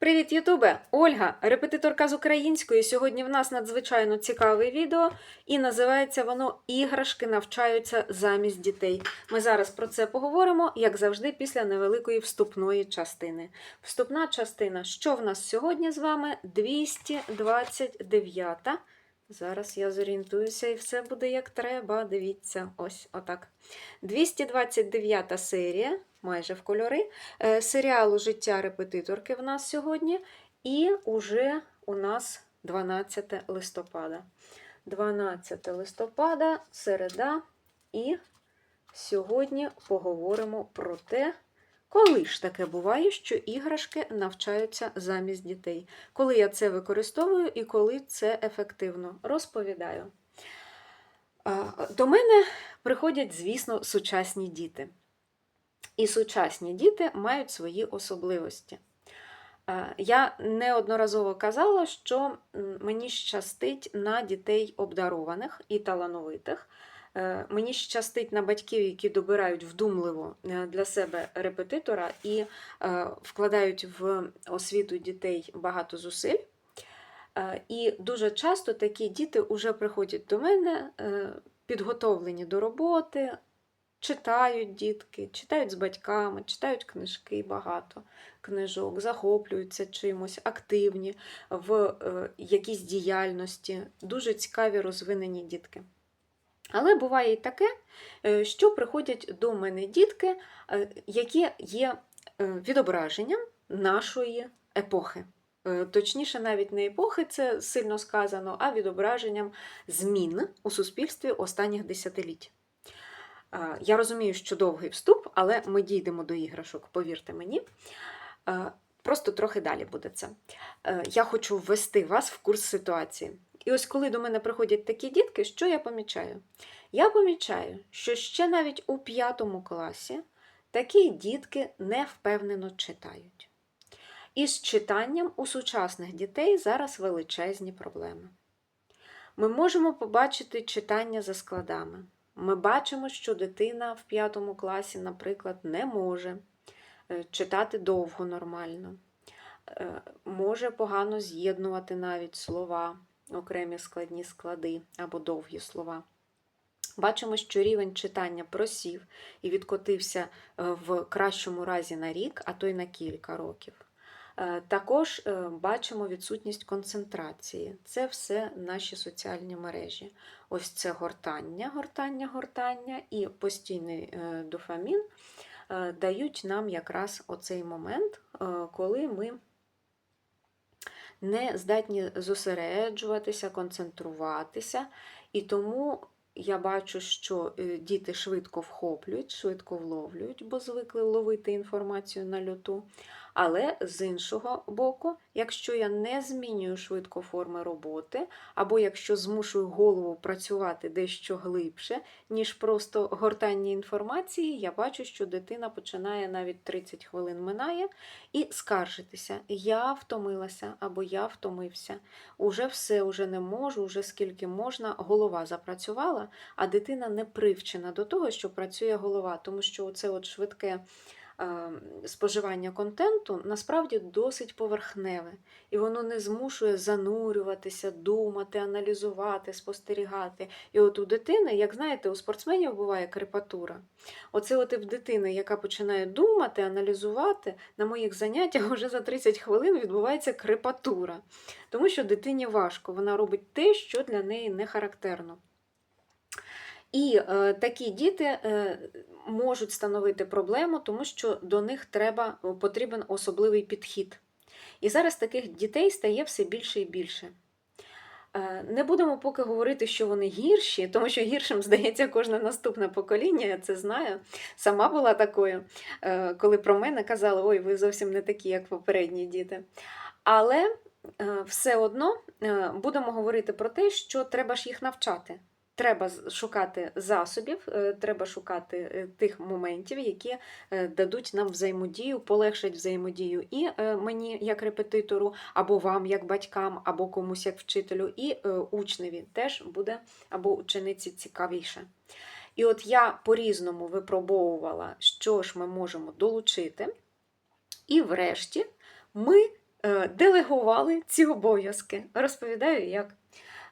Привіт, Ютубе! Ольга, репетиторка з української. Сьогодні в нас надзвичайно цікаве відео, і називається воно Іграшки навчаються замість дітей. Ми зараз про це поговоримо, як завжди, після невеликої вступної частини. Вступна частина, що в нас сьогодні з вами? 229. Зараз я зорієнтуюся, і все буде як треба. Дивіться, ось отак. 229 серія, майже в кольори е, серіалу Життя репетиторки в нас сьогодні. І уже у нас 12 листопада. 12 листопада, середа. І сьогодні поговоримо про те, коли ж таке буває, що іграшки навчаються замість дітей. Коли я це використовую і коли це ефективно. Розповідаю. До мене приходять, звісно, сучасні діти. І сучасні діти мають свої особливості. Я неодноразово казала, що мені щастить на дітей обдарованих і талановитих. Е, Мені щастить на батьків, які добирають вдумливо е, для себе репетитора і е, вкладають в освіту дітей багато зусиль. І дуже часто такі діти вже приходять до мене підготовлені до роботи, читають дітки, читають з батьками, читають книжки багато книжок, захоплюються чимось, активні в якійсь діяльності, дуже цікаві розвинені дітки. Але буває і таке, е, що приходять до мене дітки, е, які є е, відображенням нашої епохи. Точніше, навіть не епохи, це сильно сказано, а відображенням змін у суспільстві останніх десятиліть. Я розумію, що довгий вступ, але ми дійдемо до іграшок, повірте мені. Просто трохи далі буде це. Я хочу ввести вас в курс ситуації. І ось коли до мене приходять такі дітки, що я помічаю? Я помічаю, що ще навіть у п'ятому класі такі дітки невпевнено читають. І з читанням у сучасних дітей зараз величезні проблеми. Ми можемо побачити читання за складами. Ми бачимо, що дитина в п'ятому класі, наприклад, не може е, читати довго нормально, Е, може погано з'єднувати навіть слова, окремі складні склади або довгі слова. Бачимо, що рівень читання просів і відкотився е, в кращому разі на рік, а то й на кілька років. Е, Також е, бачимо відсутність концентрації. Це все наші соціальні мережі. Ось це гортання, гортання, гортання і постійний дофамін дають нам якраз оцей момент, коли ми не здатні зосереджуватися, концентруватися. І тому я бачу, що е, діти швидко вхоплюють, швидко вловлюють, бо звикли ловити інформацію на льоту. Але з іншого боку, якщо я не змінюю швидко форми роботи, або якщо змушую голову працювати дещо глибше, ніж просто гортання інформації, я бачу, що дитина починає навіть 30 хвилин минає і скаржитися. Я втомилася або я втомився. Уже все, уже не можу, уже скільки можна. Голова запрацювала, а дитина не привчена до того, що працює голова, тому що це от швидке споживання контенту насправді досить поверхневе, і воно не змушує занурюватися, думати, аналізувати, спостерігати. І от у дитини, як знаєте, у спортсменів буває крепатура. Оце от і в дитини, яка починає думати, аналізувати, на моїх заняттях вже за 30 хвилин відбувається крепатура. Тому що дитині важко, вона робить те, що для неї не характерно. І е, такі діти е, можуть становити проблему, тому що до них треба, потрібен особливий підхід. І зараз таких дітей стає все більше і більше. Е, Не будемо поки говорити, що вони гірші, тому що гіршим здається кожне наступне покоління, я це знаю. Сама була такою, е, коли про мене казали, ой, ви зовсім не такі, як попередні діти. Але е, все одно будемо говорити про те, що треба ж їх навчати. Треба шукати засобів, е, треба шукати е, тих моментів, які е, дадуть нам взаємодію, полегшать взаємодію і е, мені як репетитору, або вам як батькам, або комусь як вчителю, і е, учневі теж буде або учениці цікавіше. І от я по-різному випробовувала, що ж ми можемо долучити. І врешті ми е, делегували ці обов'язки. Розповідаю, як.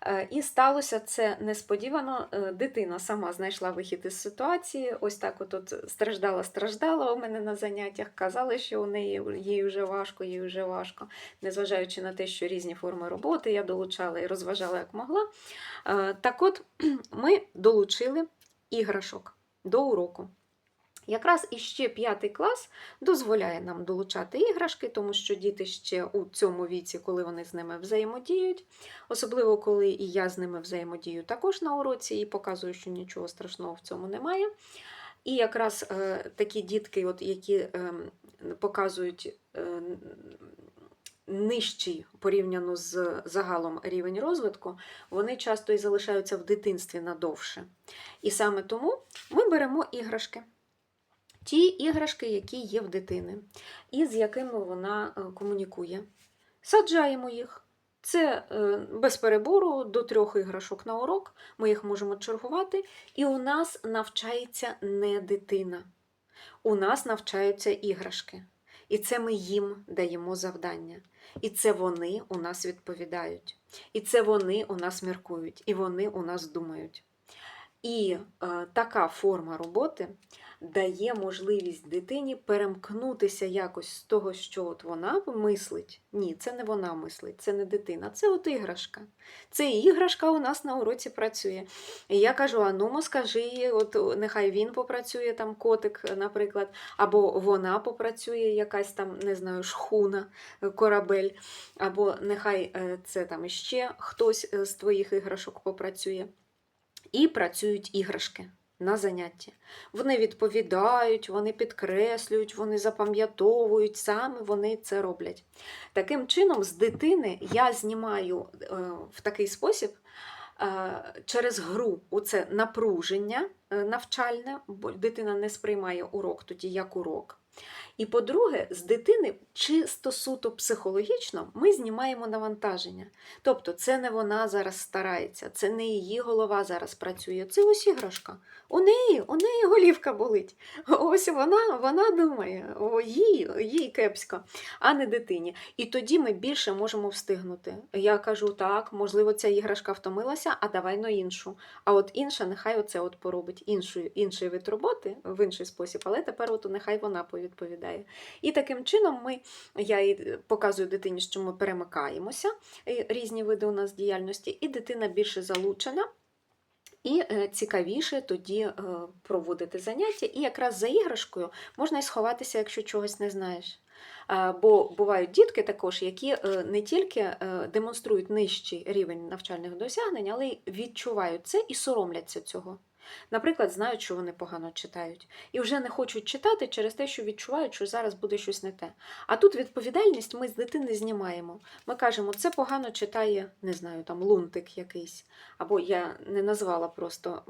Е, І сталося це несподівано. Е, Дитина сама знайшла вихід із ситуації. Ось так от, страждала, страждала у мене на заняттях. Казали, що у неї їй вже важко, їй вже важко. Незважаючи на те, що різні форми роботи я долучала і розважала як могла. Е, Так от ми долучили іграшок до уроку. Якраз іще п'ятий клас дозволяє нам долучати іграшки, тому що діти ще у цьому віці, коли вони з ними взаємодіють, особливо коли і я з ними взаємодію також на уроці і показую, що нічого страшного в цьому немає. І якраз е, такі дітки, от, які е, показують е, нижчий порівняно з загалом рівень розвитку, вони часто і залишаються в дитинстві надовше. І саме тому ми беремо іграшки. Ті іграшки, які є в дитини, і з якими вона е, комунікує. Саджаємо їх. Це е, без перебору до трьох іграшок на урок. Ми їх можемо чергувати, і у нас навчається не дитина. У нас навчаються іграшки. І це ми їм даємо завдання. І це вони у нас відповідають. І це вони у нас міркують, і вони у нас думають. І е, така форма роботи дає можливість дитині перемкнутися якось з того, що от вона мислить. Ні, це не вона мислить, це не дитина, це от іграшка. Це іграшка у нас на уроці працює. І я кажу: а ну скажи, от нехай він попрацює, там котик, наприклад, або вона попрацює, якась там, не знаю, шхуна, корабель, або нехай е, це там іще хтось е, з твоїх іграшок попрацює. І працюють іграшки на занятті. Вони відповідають, вони підкреслюють, вони запам'ятовують, саме вони це роблять. Таким чином, з дитини я знімаю е, в такий спосіб е, через гру у це напруження е, навчальне, бо дитина не сприймає урок тоді як урок. І по-друге, з дитини чисто суто психологічно ми знімаємо навантаження. Тобто, це не вона зараз старається, це не її голова зараз працює, це ось іграшка. У неї, у неї голівка болить. Ось вона, вона думає, о, їй, їй кепсько, а не дитині. І тоді ми більше можемо встигнути. Я кажу, так, можливо, ця іграшка втомилася, а давай на іншу. А от інша, нехай оце от поробить іншу, інший вид роботи в інший спосіб, але тепер от нехай вона повідповідає. І таким чином ми, я і показую дитині, що ми перемикаємося, різні види у нас діяльності, і дитина більше залучена. І е, цікавіше тоді е, проводити заняття. І якраз за іграшкою можна і сховатися, якщо чогось не знаєш. Бо бувають дітки також, які е, не тільки демонструють нижчий рівень навчальних досягнень, але й відчувають це і соромляться цього. Наприклад, знають, що вони погано читають, і вже не хочуть читати через те, що відчувають, що зараз буде щось не те. А тут відповідальність ми з дитини знімаємо. Ми кажемо, це погано читає, не знаю, там лунтик якийсь. Або я не назвала просто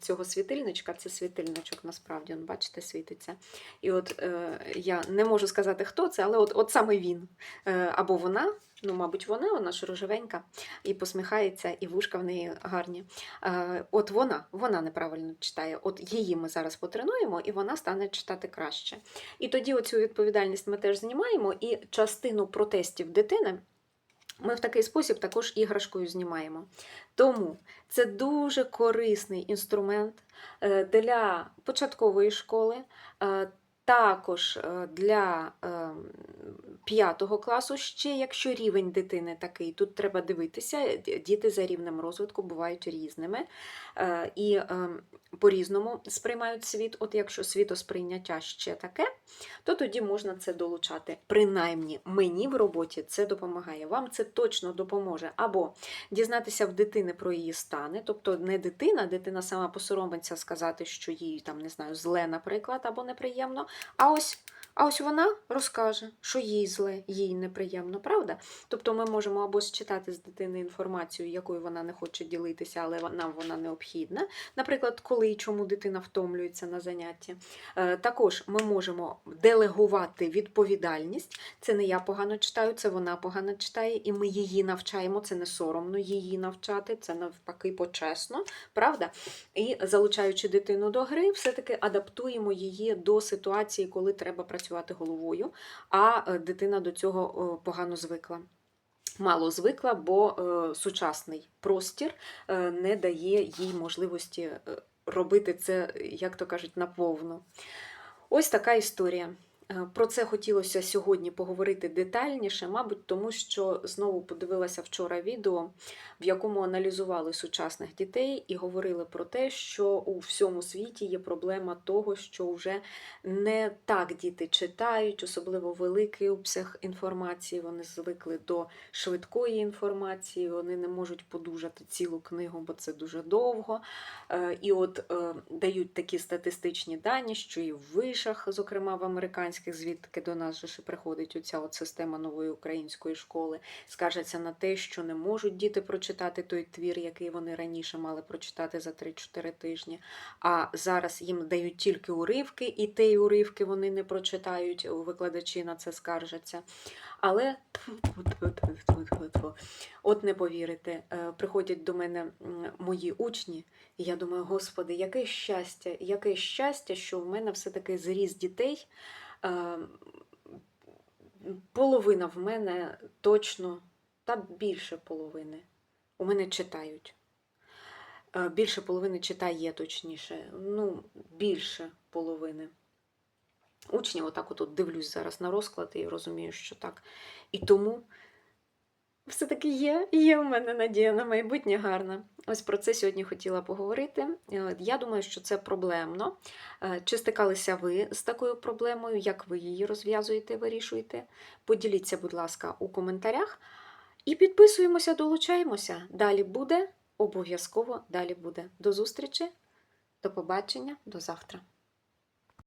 цього світильничка, це світильничок насправді, он, бачите, світиться. І от е, я не можу сказати, хто це, але от, от саме він. Е, або вона. Ну, мабуть, вона, вона ж рожевенька, і посміхається, і вушка в неї гарні. Е, От вона, вона неправильно читає. От її ми зараз потренуємо, і вона стане читати краще. І тоді оцю відповідальність ми теж знімаємо, і частину протестів дитини. Ми в такий спосіб також іграшкою знімаємо. Тому це дуже корисний інструмент е, для початкової школи, е, також для п'ятого класу, ще якщо рівень дитини такий, тут треба дивитися, діти за рівнем розвитку бувають різними е, і е, по-різному сприймають світ. От якщо світосприйняття ще таке, то тоді можна це долучати. Принаймні, мені в роботі це допомагає. Вам це точно допоможе. Або дізнатися в дитини про її стани, тобто не дитина, дитина сама посоромиться сказати, що їй там не знаю, зле, наприклад, або неприємно. А ось. А ось вона розкаже, що їй зле, їй неприємно, правда? Тобто ми можемо або считати з дитини інформацію, якою вона не хоче ділитися, але нам вона необхідна. Наприклад, коли і чому дитина втомлюється на занятті. Е, Також ми можемо делегувати відповідальність. Це не я погано читаю, це вона погано читає, і ми її навчаємо. Це не соромно її навчати, це навпаки почесно, правда? І залучаючи дитину до гри, все-таки адаптуємо її до ситуації, коли треба працювати працювати головою, а е, дитина до цього погано звикла. Мало звикла, бо е, сучасний простір е, не дає їй можливості робити це, як то кажуть, наповну. Ось така історія. Е, Про це хотілося сьогодні поговорити детальніше, мабуть, тому що знову подивилася вчора відео, в якому аналізували сучасних дітей і говорили про те, що у всьому світі є проблема того, що вже не так діти читають, особливо великий обсяг інформації. Вони звикли до швидкої інформації, вони не можуть подужати цілу книгу, бо це дуже довго. Е, І от е, дають такі статистичні дані, що і в вишах, зокрема в американських, звідки до нас же приходить оця от система нової української школи, скаржаться на те, що не можуть діти прочитати той твір, який вони раніше мали прочитати за 3-4 тижні. А зараз їм дають тільки уривки, і ті уривки вони не прочитають, викладачі на це скаржаться. Але от не повірите, е, приходять до мене мої учні, і я думаю, господи, яке щастя, яке щастя, що в мене все-таки зріс дітей. Е, Половина в мене точно, та більше половини. У мене читають. Е, Більше половини читає, точніше. Ну, більше половини. Учнів, отак от дивлюсь зараз на розклад і розумію, що так. І тому все-таки є, є в мене надія на майбутнє гарна. Ось про це сьогодні хотіла поговорити. Я думаю, що це проблемно. Е, Чи стикалися ви з такою проблемою? Як ви її розв'язуєте, вирішуєте? Поділіться, будь ласка, у коментарях. І підписуємося, долучаємося. Далі буде, обов'язково далі буде. До зустрічі, до побачення, до завтра.